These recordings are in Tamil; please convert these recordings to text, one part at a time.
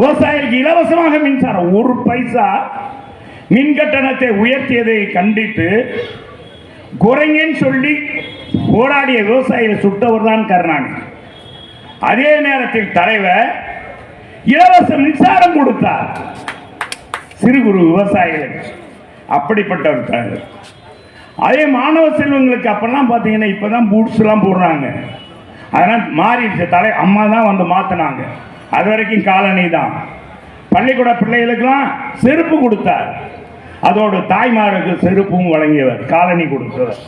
விவசாயிகளுக்கு இலவசமாக மின்சாரம். ஒரு பைசா மின் கட்டணத்தை உயர்த்தியதை கண்டித்து குறைங்கன்னு சொல்லி போராடிய விவசாயிகள் சுட்டவர் தான் கருணாநிதி. அதே நேரத்தில் தலைவர் இலவச மின்சாரம் கொடுத்தார். சிறு குறு விவசாயிகளுக்கு. அப்படிப்பட்ட ஒரு தலைவர். அதே மாணவ செல்வங்களுக்கு அப்பெல்லாம் பார்த்தீங்கன்னா இப்பதான் பூட்ஸ் எல்லாம் போடுறாங்க. அதனால் மாறிடுச்சு. தலை அம்மா தான் வந்து மாத்தினாங்க. அது வரைக்கும் காலனி தான் பள்ளிக்கூட பிள்ளைகளுக்கெல்லாம் செருப்பு கொடுத்தார். அதோடு தாய்மாருக்கு செருப்பும் வழங்கியவர் காலனி கொடுத்தவர்.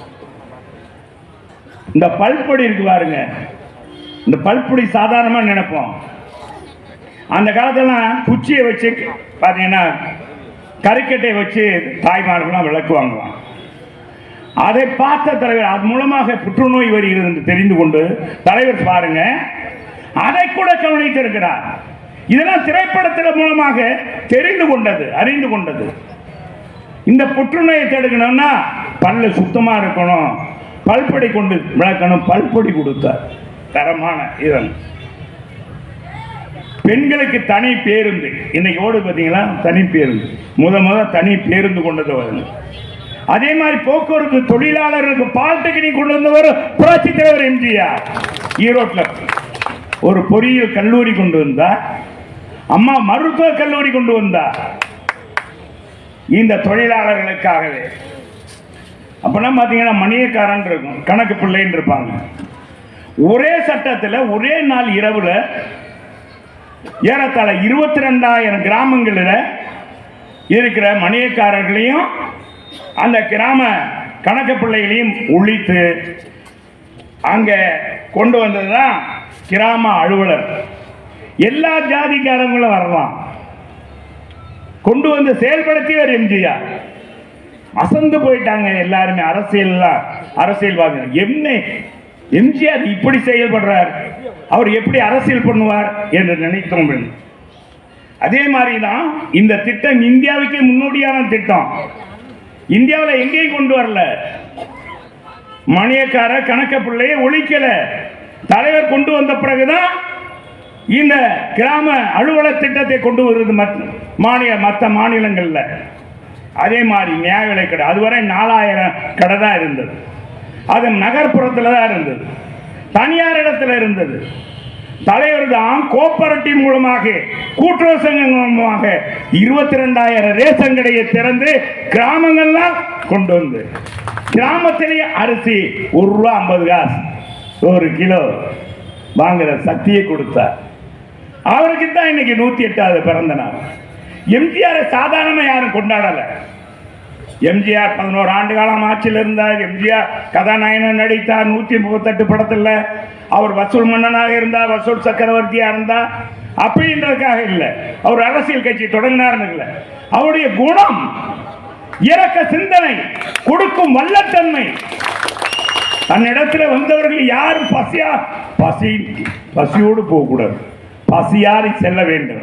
இந்த பல்பொடி இருக்கு பாருங்க. இந்த பல்பொடி சாதாரணமாக நினைப்போம். அந்த காலத்துலலாம் குச்சியை வச்சு பார்த்தீங்கன்னா கறிக்கட்டை வச்சு தாய்மார்கள்லாம் விளக்கு வாங்குவாங்க. அதை பார்த்த தலைவர் அது மூலமாக புற்றுநோய் வருகிறது என்று தெரிந்து கொண்டு தலைவர் பாருங்க அதை கூட கவனித்திருக்கிறார். இதெல்லாம் திரைப்படத்தின் மூலமாக தெரிந்து கொண்டது அறிந்து கொண்டது. இந்த புற்றுநோயை தடுக்கணும்னா பல்லு சுத்தமாக இருக்கணும். பல்பொடி கொண்டு விளக்கணும். பல்பொடி கொடுத்தார். தரமான இதன் பெண்களுக்கு தனி பேருந்து. இன்னைக்கு ஓடு பார்த்தீங்களா? தனி பேருந்து. முத முத தனி பேருந்து கொண்டது வருது. அதே மாதிரி போக்குவரத்து தொழிலாளர்களுக்கு பாலிடெக்னிக் கொண்டு வந்தவர் புரட்சி தலைவர் எம்ஜிஆர். ஈரோட்டில். ஒரு பொறியியல் கல்லூரி கொண்டு வந்தார் அம்மா மருத்துவ கல்லூரி கொண்டு வந்தார் இந்த தொழிலாளர்களுக்காகவே. அப்பெல்லாம் பார்த்தீங்கன்னா மணியக்காரன் இருக்கும் கணக்கு பிள்ளைன்னு இருப்பாங்க. ஒரே சட்டத்தில் ஒரே நாள் இரவில் ஏறத்தாழ இருபத்தி ரெண்டாயிரம் கிராமங்களில் இருக்கிற மணியக்காரர்களையும் அந்த கிராம கணக்கு பிள்ளைகளையும் ஒழித்து அங்கே கொண்டு வந்தது தான் கிராம அலுவலர். எல்லா ஜாதிக்காரங்களும் வரலாம். கொண்டு வந்து செயல்படுத்தியவர் எம்ஜிஆர். அசந்து போயிட்டாங்க எல்லாருமே அரசியல்லாம் அரசியல்வாதி என்ன? எம்ஜிஆர் இப்படி செயல்படுறார். அவர் எப்படி அரசியல் பண்ணுவார் என்று நினைத்தோம் அதே மாதிரி தான் இந்த திட்டம் இந்தியாவுக்கே முன்னோடியான திட்டம். இந்தியாவில் எங்கேயும் கொண்டு வரல. மணியக்கார கணக்க பிள்ளையை ஒழிக்கல. தலைவர் கொண்டு வந்த பிறகுதான் இந்த கிராம அலுவலர் திட்டத்தை கொண்டு வருது மாநில மற்ற மாநிலங்களில். அதே மாதிரி நியாய விலை கடை அதுவரை நாலாயிரம் கடை தான் இருந்தது. அது நகர்ப்புறத்தில் தான் இருந்தது. தனியார் இடத்துல இருந்தது. தலைவர் தான் கோப்பரட்டிவ் மூலமாக கூட்டுறவு சங்கங்கள் மூலமாக இருபத்தி ரெண்டாயிரம் ரேஷன் கடையை திறந்து கிராமங்கள்லாம் கொண்டு வந்து கிராமத்திலேயே அரிசி ஒரு ரூபா ஐம்பது காசு. ஒரு கிலோ வாங்குற சக்தியை கொடுத்தார். அவருக்கு தான் இன்னைக்கு நூத்தி எட்டாவது பிறந்த நாள். எம்ஜிஆர் சாதாரணமா யாரும் கொண்டாடல. எம்ஜிஆர் பதினோரு ஆண்டு காலம் ஆட்சியில் இருந்தார். எம்ஜிஆர் கதாநாயகன் நடித்தார். நூற்றி முப்பத்தெட்டு படத்தில் அவர் வசூல் மன்னனாக இருந்தார் வசூல் சக்கரவர்த்தியாக இருந்தார். அப்படின்றதுக்காக இல்லை. அவர் அரசியல் கட்சி தொடங்கினார்னு இல்லை. அவருடைய குணம் இறக்க சிந்தனை கொடுக்கும் வல்லத்தன்மை தன்னிடத்துல வந்தவர்கள் யாரும் பசியா? பசி பசியோடு போகக்கூடாது. பசியாரி செல்ல வேண்டும்.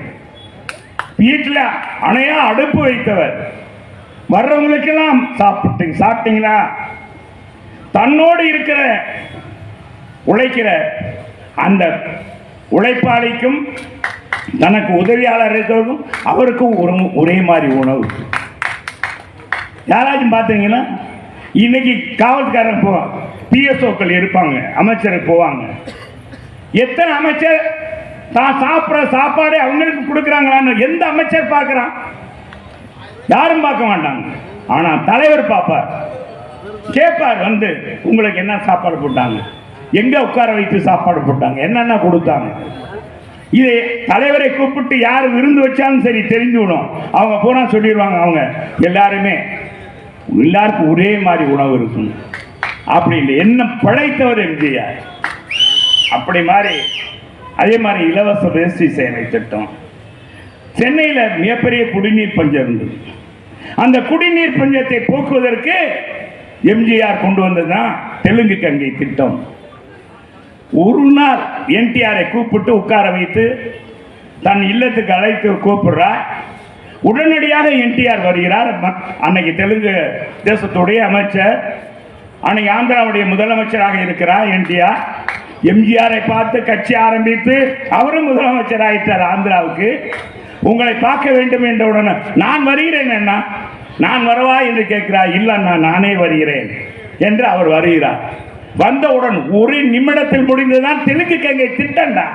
வீட்டில் அணையா அடுப்பு வைத்தவர். வர்றவங்களுக்கெல்லாம் சாப்பிட்டீங்க சாப்பிட்டீங்களா? தன்னோடு இருக்கிற உழைக்கிற அந்த உழைப்பாளிக்கும் தனக்கு உதவியாளர் இருக்கிறதும் அவருக்கும் ஒரு ஒரே மாதிரி உணவு. யாராச்சும் பார்த்தீங்கன்னா இன்னைக்கு காவல்காரன் போவாங்க பிஎஸ்ஓக்கள் இருப்பாங்க அமைச்சர் போவாங்க. எத்தனை அமைச்சர் தான் சாப்பிட்ற சாப்பாடு அவங்களுக்கு கொடுக்குறாங்களான்னு எந்த அமைச்சர் பார்க்குறான்? யாரும் பார்க்க மாட்டாங்க. ஆனால் தலைவர் பார்ப்பார். கேட்பார் வந்து உங்களுக்கு என்ன சாப்பாடு போட்டாங்க? எங்கே உட்கார வைத்து சாப்பாடு போட்டாங்க? என்னென்ன கொடுத்தாங்க? இது தலைவரை கூப்பிட்டு யார் விருந்து வச்சாலும் சரி தெரிஞ்சுக்கணும் அவங்க போனால் சொல்லிடுவாங்க அவங்க எல்லாருமே எல்லாருக்கும் ஒரே மாதிரி உணவு இருக்கும் அப்படி இல்லை. என்ன பழைத்தவர் எம்ஜிஆர். அப்படி மாதிரி அதே மாதிரி இலவச வேஷ்டி சேவை திட்டம். சென்னையில் மிகப்பெரிய குடிநீர் பஞ்சம் இருந்தது. அந்த குடிநீர் பஞ்சத்தை போக்குவதற்கு எம்ஜிஆர் கொண்டு வந்தது தான் தெலுங்கு கங்கை திட்டம். ஒரு நாள் என்டிஆரை கூப்பிட்டு உட்கார வைத்து தன் இல்லத்துக்கு அழைத்து கூப்பிடுறார். உடனடியாக என்டிஆர் வருகிறார். அன்னைக்கு தெலுங்கு தேசத்துடைய அமைச்சர் அன்னைக்கு ஆந்திராவுடைய முதலமைச்சராக இருக்கிறார் என்டிஆர். எம்ஜிஆரை பார்த்து கட்சி ஆரம்பித்து அவரும் முதலமைச்சர் ஆயிட்டார் ஆந்திராவுக்கு. உங்களை பார்க்க வேண்டும் என்றவுடனே நான் வருகிறேன் என்ன நான் வரவா என்று கேட்கிறார். இல்லை அண்ணா நானே வருகிறேன் என்று அவர் வருகிறார். வந்தவுடன் ஒரு நிமிடத்தில் முடிந்ததுதான் தெலுங்கு கங்கை திட்டண்டா.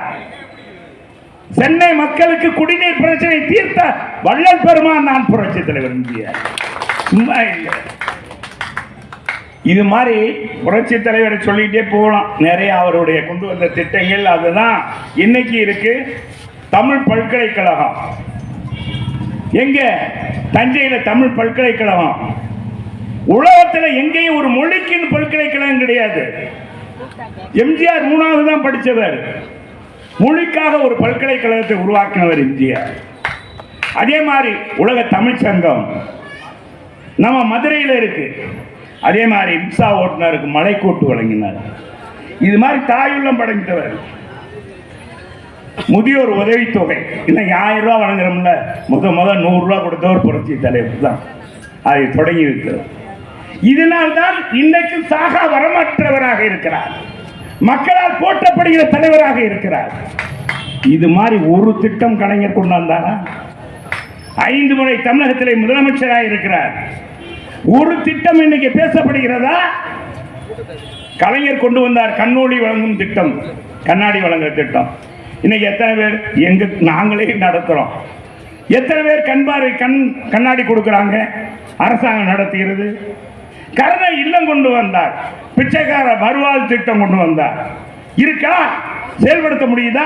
சென்னை மக்களுக்கு குடிநீர் பிரச்சனை தீர்த்த வள்ளல் பெருமான் நான் புரட்சி தலைவர் இந்திய. சும்மா இல்லை. இது மாதிரி புரட்சி தலைவரை சொல்லிகிட்டே போகலாம். நிறைய அவருடைய கொண்டு வந்த திட்டங்கள் அதுதான். இன்னைக்கு இருக்கு தமிழ் பல்கலைக்கழகம். எங்க? தஞ்சையில தமிழ் பல்கலைக்கழகம். உலகத்துல எங்கேயும் ஒரு மொழிக்குன்னு பல்கலைக்கழகம் கிடையாது. எம்ஜிஆர் மூணாவது தான் படிச்சவர். மொழிக்காக ஒரு பல்கலைக்கழகத்தை உருவாக்கினவர் எம்ஜிஆர் அதே மாதிரி உலக தமிழ் சங்கம். நம்ம மதுரையில் இருக்கு. அதே மாதிரி இம்சா ஓட்டுநருக்கு மலைக்கூட்டு வழங்கினார். இது மாதிரி தாயுள்ளம் படைத்தவர். முதியோர் உதவித்தொகை. இன்னைக்கு ஆயிரம் ரூபா வழங்குறோம்ல. முத முத நூறுரூவா கொடுத்தவர் புரட்சி தலைவர் தான். அதை தொடங்கி வைக்கிறது இதனால்தான் இன்னைக்கு சாகா வரமற்றவராக இருக்கிறார். மக்களால் போற்றப்படுகிற தலைவராக இருக்கிறார். இது மாதிரி ஒரு திட்டம் கலைஞர் கொண்டு வந்தாரா? ஐந்து முறை தமிழகத்திலே முதலமைச்சராக இருக்கிறார். ஒரு திட்டம் இன்னைக்கு பேசப்படுகிறதா? கலைஞர் கொண்டு வந்தார் கண்ணோடி வழங்கும் திட்டம் கண்ணாடி வழங்குற திட்டம். இன்னைக்கு எத்தனை பேர்? எங்க நாங்களே நடத்துறோம். எத்தனை பேர் கண் பார்வை கண் கண்ணாடி கொடுக்குறாங்க? அரசாங்கம் நடத்துகிறது. கருணை இல்லம் கொண்டு வந்தார். பிச்சைக்கார வருவாள் திட்டம் கொண்டு வந்தார். இருக்கா? செயல்படுத்த முடியுதா?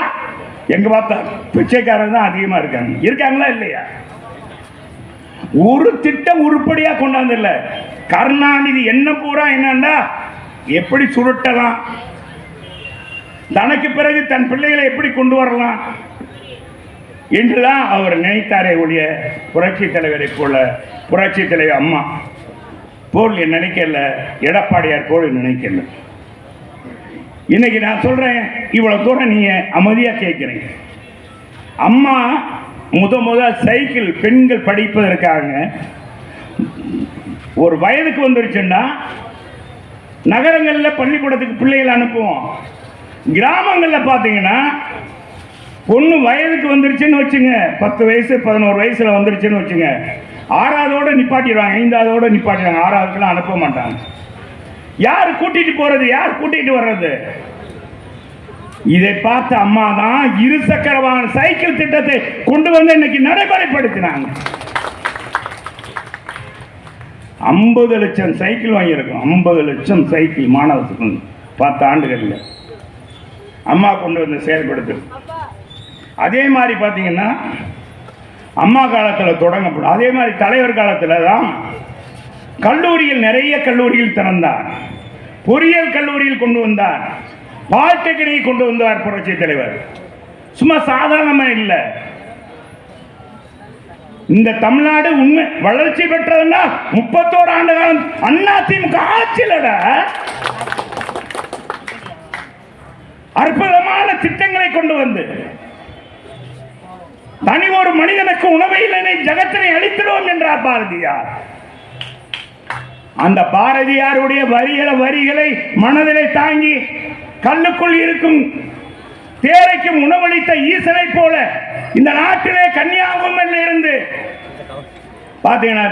எங்க பார்த்தா பிச்சைக்காரன் தான் அதிகமா இருக்காங்க. இருக்காங்களா இல்லையா? ஒரு திட்டம் உருப்படியா கொண்டாந்து இல்ல கருணாநிதி என்ன பூரா என்னன்னா எப்படி சுருட்டலாம்? தனக்கு பிறகு தன் பிள்ளைகளை எப்படி கொண்டு வரலாம்? என்றுதான் அவர் நினைத்தாரே ஒழிய புரட்சி தலைவரை போல புரட்சி தலைவர் அம்மா. போல் நினைக்கல எடப்பாடியார் போல் நினைக்கல. இன்னைக்கு நான் சொல்றேன் இவ்வளவு தூரம் நீங்க அமைதியா கேட்கிறீங்க அம்மா முத முத சைக்கிள் பெண்கள் படிப்பதற்காக ஒரு வயதுக்கு வந்துருச்சுன்னா நகரங்களில் பள்ளிக்கூடத்துக்கு பிள்ளைகளை அனுப்புவோம். கிராமங்களில் பார்த்தீங்கன்னா பொண்ணு வயதுக்கு வந்துருச்சுன்னு வச்சுங்க பத்து வயசு பதினோரு வயசுல வந்துருச்சுன்னு வச்சுங்க. ஆறாவதோட நிப்பாட்டிடுவாங்க ஐந்தாவதோட நிப்பாட்டிடுவாங்க. ஆறாவதுக்குலாம் அனுப்ப மாட்டாங்க. யார் கூட்டிட்டு போறது? யார் கூட்டிட்டு வர்றது? இதை பார்த்த அம்மா தான் இருசக்கர வாகன சைக்கிள் திட்டத்தை கொண்டு வந்து இன்னைக்கு நடைமுறைப்படுத்தினாங்க. ஐம்பது லட்சம் சைக்கிள் வாங்கியிருக்கோம். ஐம்பது லட்சம் சைக்கிள் மாணவர்கள் பத்து ஆண்டுகளில். அம்மா கொண்டு வந்து செயல்படுத்து. அதே மாதிரி பார்த்தீங்கன்னா அம்மா காலத்தில் தொடங்கப்படும். அதே மாதிரி தலைவர் காலத்தில் தான் கல்லூரியில் நிறைய கல்லூரியில் திறந்தார். பொறியியல் கல்லூரியில் கொண்டு வந்தார். பாலிடெக்னிக் கொண்டு வந்தார் புரட்சி தலைவர். சும்மா சாதாரணமா இல்லை. இந்த தமிழ்நாடு உண்மை வளர்ச்சி பெற்றதுன்னா முப்பத்தோரு ஆண்டு காலம் அண்ணா திமுக ஆட்சியிலட. அற்புதமான திட்டங்களை கொண்டு வந்து தனி ஒரு மனிதனுக்கு உணவை இல்லைனை ஜகத்தினை அளித்திடுவோம் என்றார் பாரதியார். அந்த பாரதியாருடைய வரிகளை வரிகளை மனதிலே தாங்கி கல்லுக்குள் இருக்கும் தேரைக்கும் உணவளித்த ஈசனை போல இந்த நாட்டிலே கன்னியாகுமரியில் இருந்து பார்த்தீங்கன்னா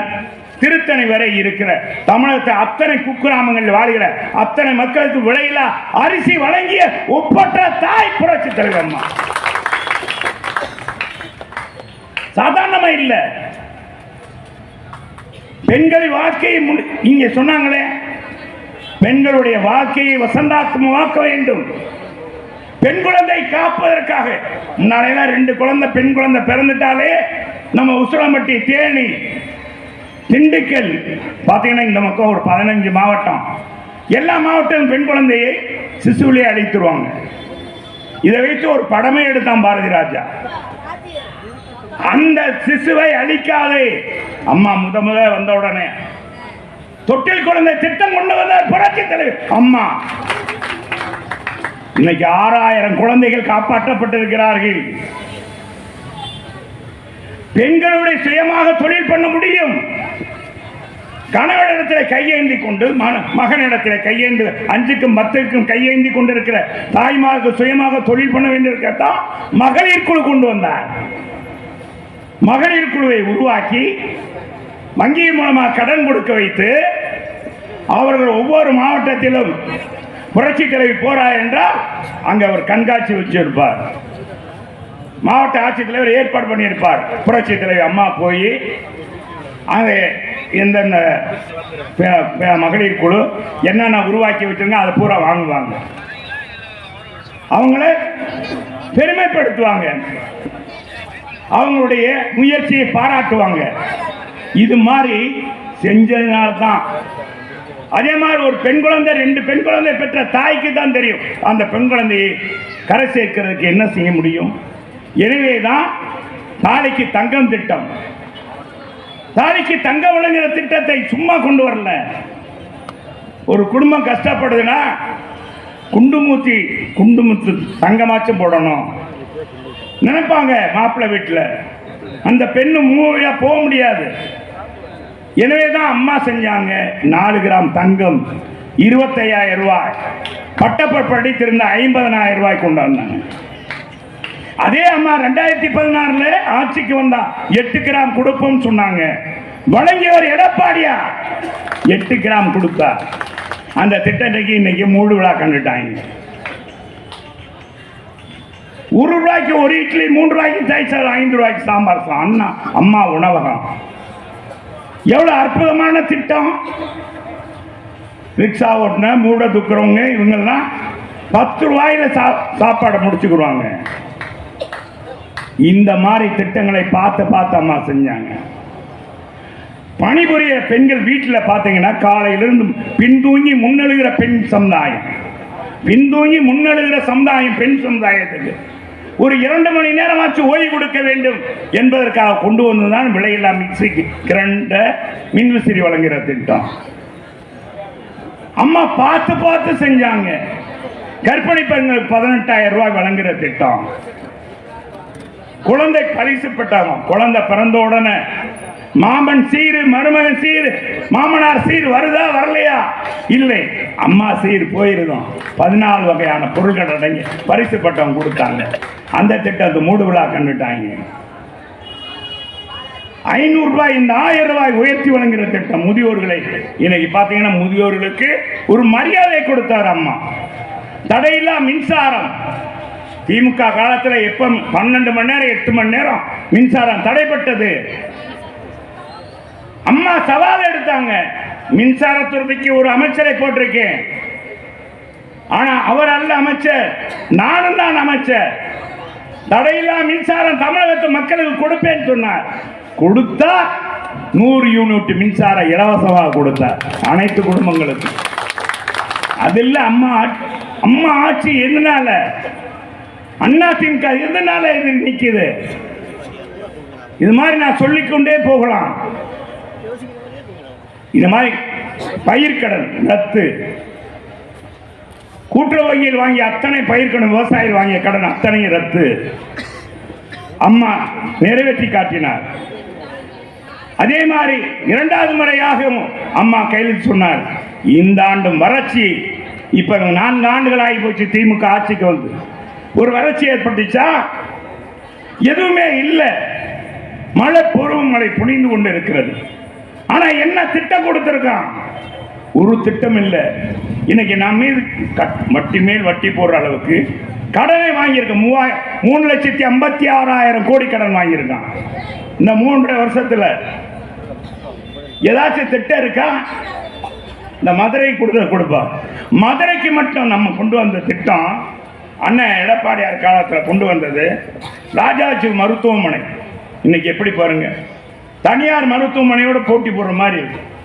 திருத்தணி வரை இருக்கிற தமிழகத்தை அத்தனை குக்கிராமங்களில் வாழ்கிற அத்தனை மக்களுக்கு விளையில அரிசி வழங்கிய ஒப்பற்ற தாய் புரட்சி தலைவர் அம்மா சாதாரணமா இல்லை. பெண்களின் வாழ்க்கையை இங்க சொன்னாங்களே பெண்களுடைய வாழ்க்கையை வசந்தாக்கமாக்க வேண்டும். பெண் குழந்தை காப்பதற்காக. முன்னாலையெல்லாம் ரெண்டு குழந்தை பெண் குழந்தை பிறந்துட்டாலே நம்ம உசுரம்பட்டி தேனி திண்டுக்கல் பார்த்தீங்கன்னா இந்த மக்கள் ஒரு பதினஞ்சு மாவட்டம். எல்லா மாவட்டம் பெண் குழந்தையை சிசுவிலே அழைத்துருவாங்க. இதை வைத்து ஒரு படமே எடுத்தான் பாரதி ராஜா. அந்த சிசுவை அழிக்காதே. அம்மா முத முத வந்த உடனே தொட்டில் குழந்தை திட்டம் கொண்டு வந்த புரட்சி தலைவர். அம்மா இன்னைக்கு ஆறாயிரம் குழந்தைகள் காப்பாற்றப்பட்டிருக்கிறார்கள். பெண்களுடைய சுயமாக தொழில் பண்ண முடியும். கணவனிடத்தில் கையேந்தி கொண்டு மன- மகனிடத்தில் கையேந்து அஞ்சுக்கும் பத்துக்கும் கையேந்தி கொண்டிருக்கிற தாய்மாருக்கு சுயமாக தொழில் பண்ண வேண்டியிருக்கத்தான் மகளிர் குழு கொண்டு வந்தார். மகளிர் குழுவை உருவாக்கி வங்கியின் மூலமாக கடன் கொடுக்க வைத்து அவர்கள் ஒவ்வொரு மாவட்டத்திலும் புரட்சி தலைவி போறா என்றால் அங்கே அவர் கண்காட்சி வச்சிருப்பார். மாவட்ட ஆட்சித்தலைவர் ஏற்பாடு பண்ணியிருப்பார். புரட்சி தலைவி அம்மா போய் அங்கே எந்தெந்த மகளிர் குழு என்னென்ன உருவாக்கி வச்சிருங்க அதை பூரா வாங்குவாங்க. அவங்கள பெருமைப்படுத்துவாங்க. அவங்களுடைய முயற்சியை பாராட்டுவாங்க. இது மாதிரி செஞ்சதுனால தான் அதே மாதிரி ஒரு பெண் குழந்தை ரெண்டு பெண் குழந்தை பெற்ற தாய்க்கு தான் தெரியும். அந்த பெண் குழந்தையை கரை சேர்க்கிறதுக்கு என்ன செய்ய முடியும்? எனவே தான் தாலிக்கு தங்கம் திட்டம். தாலிக்கு தங்கம் வழங்குற திட்டத்தை சும்மா கொண்டு வரல. ஒரு குடும்பம் கஷ்டப்படுதுன்னா குண்டுமூத்தி குண்டுமுத்து தங்கமாச்சும் போடணும். நினைப்பாங்க மாப்பிள்ளை வீட்டில். அந்த பெண்ணு மூவியா போக முடியாது. எனவே தான் அம்மா செஞ்சாங்க. நாலு கிராம் தங்கம் இருபத்தையாயிரம் ரூபாய். பட்டப்ப படித்திருந்த ஐம்பதனாயிரம் ரூபாய் கொண்டு வந்தாங்க அதே அம்மா ரெண்டாயிரத்தி பதினாறுல ஆட்சிக்கு வந்தா எட்டு கிராம் கொடுப்போம் சொன்னாங்க. வழங்கியவர் எடப்பாடியா? எட்டு கிராம் கொடுத்தா. அந்த திட்டத்தைக்கு இன்னைக்கு மூடு விழா கண்டுட்டாங்க. ஒரு ரூபாய்க்கு ஒரு இட்லி மூன்று ரூபாய்க்கு தயிர் ஐந்து ரூபாய்க்கு சாம்பார் சாதம். அண்ணா அம்மா உணவகம். எவ்வளோ அற்புதமான திட்டம்? ரிக்ஷா ஓட்டின மூட துக்குறவங்க இவங்கெல்லாம் பத்து ரூபாயில சா சாப்பாடை முடிச்சுக்கிடுவாங்க. இந்த மாதிரி திட்டங்களை பார்த்து பார்த்து அம்மா செஞ்சாங்க. பணிபுரிய பெண்கள் வீட்டில் பார்த்தீங்கன்னா காலையிலிருந்து பின்தூங்கி முன்னெழுகிற பெண் சமுதாயம். பின்தூங்கி முன்னெழுகிற சமுதாயம் பெண் சமுதாயத்துக்கு. ஒரு இரண்டு மணி நேரமாச்சு ஓய்வு கொடுக்க வேண்டும் என்பதற்காக கொண்டு வந்ததுதான் விலையில்லா மிக்சிக்கு கிரண்ட மின்விசிறி வழங்குகிற திட்டம். அம்மா பார்த்து பார்த்து செஞ்சாங்க. கற்பனை பெண்களுக்கு பதினெட்டாயிரம் ரூபாய் வழங்குகிற திட்டம். குழந்தை பரிசு பெற்றாங்க. குழந்தை பிறந்த உடனே மாமன் சீரு மருமகன் சீரு மாமனார் சீர் வருதா வரலையா? இல்லை. அம்மா சீர் போயிருந்தோம் பதினாலு வகையான பொருட்கள் அடங்கி பரிசு பட்டம் கொடுத்தாங்க. அந்த திட்டத்தை மூடு விழா கண்டுட்டாங்க. ஐநூறு ரூபாய் இந்த ஆயிரம் ரூபாய் உயர்த்தி வழங்குகிற திட்டம் முதியோர்களை இன்னைக்கு பார்த்தீங்கன்னா முதியோர்களுக்கு ஒரு மரியாதை கொடுத்தார் அம்மா. தடையில்லா மின்சாரம். திமுக காலத்தில் எப்ப பன்னெண்டு மணி நேரம் எட்டு மணி நேரம் மின்சாரம் தடைப்பட்டது. அம்மா சவால் எடுத்தாங்க. மின்சாரத்துறைக்கு ஒரு அமைச்சரை போட்டிருக்கேன். ஆனா அவர் அல்ல அமைச்சர். நானும் தான் அமைச்சர். தடையில்லா மின்சாரம் தமிழகத்து மக்களுக்கு கொடுப்பேன்னு சொன்னார். கொடுத்தா நூறு யூனிட் மின்சாரம் இலவசமாக கொடுத்தார் அனைத்து குடும்பங்களுக்கும். அதில் அம்மா ஆட்சி- அம்மா ஆட்சி எதனால? அண்ணா திமுக எதனால இது நிற்கிது இது மாதிரி நான் சொல்லிக்கொண்டே போகலாம். இது மாதிரி பயிர்க்கடன் ரத்து கூட்டுறவு வங்கியில் வாங்கி அத்தனை பயிர்க்கணும் விவசாயிகள் வாங்கிய கடன் அத்தனையும் ரத்து. அம்மா நிறைவேற்றி காட்டினார். அதே மாதிரி இரண்டாவது முறையாகவும் அம்மா கையில் சொன்னார் இந்த ஆண்டும் வறட்சி. இப்ப நான்கு ஆண்டுகள் ஆகி போச்சு திமுக ஆட்சிக்கு வந்து. ஒரு வறட்சி ஏற்பட்டுச்சா? எதுவுமே இல்லை. மழை பருவமழை புனிந்து கொண்டு இருக்கிறது. ஆனா என்ன திட்டம் கொடுத்திருக்கான்? ஒரு திட்டம் இல்லை இன்னைக்கு நம்ம மீது கட்- வட்டி மேல் வட்டி போடுற அளவுக்கு கடனை வாங்கியிருக்க மூவாய் மூணு லட்சத்தி ஐம்பத்தி ஆறாயிரம் கோடி கடன் வாங்கியிருக்கான். இந்த மூன்றரை வருஷத்தில் ஏதாச்சும் திட்டம் இருக்கா? இந்த மதுரை கொடுத்த கொடுப்பா. மதுரைக்கு மட்டும் நம்ம கொண்டு வந்த திட்டம் அண்ணன் எடப்பாடியார் காலத்தில் கொண்டு வந்தது ராஜாஜி மருத்துவமனை. இன்னைக்கு எப்படி பாருங்க? தனியார் மருத்துவமனையோட போட்டி போடுற மாதிரி இருக்கு.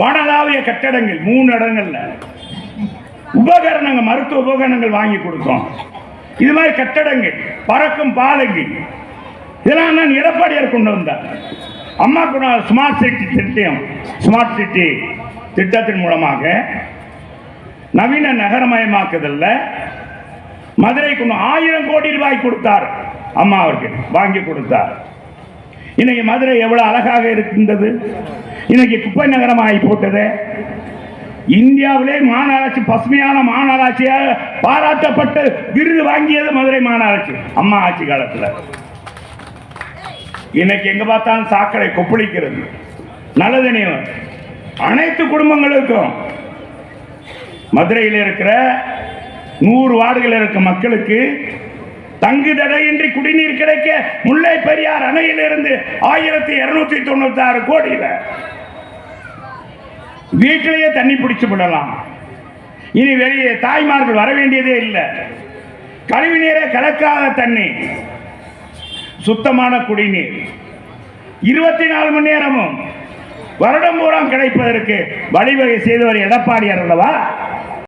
வானளாவிய கட்டடங்கள் மூணு இடங்கள்ல. உபகரணங்கள் மருத்துவ உபகரணங்கள் வாங்கி கொடுத்தோம். இது மாதிரி கட்டடங்கள் பறக்கும் பாலங்கள். இதெல்லாம் நான் எடப்பாடியார் கொண்டு வந்தார். அம்மா கூட ஸ்மார்ட் சிட்டி திட்டம் ஸ்மார்ட் சிட்டி திட்டத்தின் மூலமாக நவீன நகரமயமாக்குதல்ல. மதுரைக்கு கொண்டு ஆயிரம் கோடி ரூபாய் கொடுத்தார் அம்மா அவருக்கு வாங்கி கொடுத்தார். இன்னைக்கு மதுரை எவ்வளவு அழகாக இருக்கின்றது? இன்னைக்கு குப்பை நகரமாகி போட்டது. இந்தியாவிலே மாநகராட்சி பசுமையான மாநகராட்சியாக பாராட்டப்பட்டு விருது வாங்கியது மதுரை மாநகராட்சி அம்மா ஆட்சி காலத்தில். இன்னைக்கு எங்க பார்த்தாலும் சாக்கடை கொப்பளிக்கிறது. நல்லது அனைத்து குடும்பங்களுக்கும் மதுரையில் இருக்கிற நூறு வார்டுகள் இருக்க மக்களுக்கு தங்கு தடையின்றி குடிநீர் கிடைக்க முல்லை பெரியார் அணையிலிருந்து ஆயிரத்தி இருநூத்தி தொண்ணூத்தி ஆறு கோடியில வீட்டிலேயே தண்ணி பிடிச்சு விடலாம். இனி வெளியே தாய்மார்கள் வர வேண்டியதே இல்லை. கழிவு நீரை கலக்காத தண்ணி. சுத்தமான குடிநீர். இருபத்தி நாலு மணி நேரமும் வருடம் பூரா கிடைப்பதற்கு வழிவகை செய்தவர் எடப்பாடியார் அல்லவா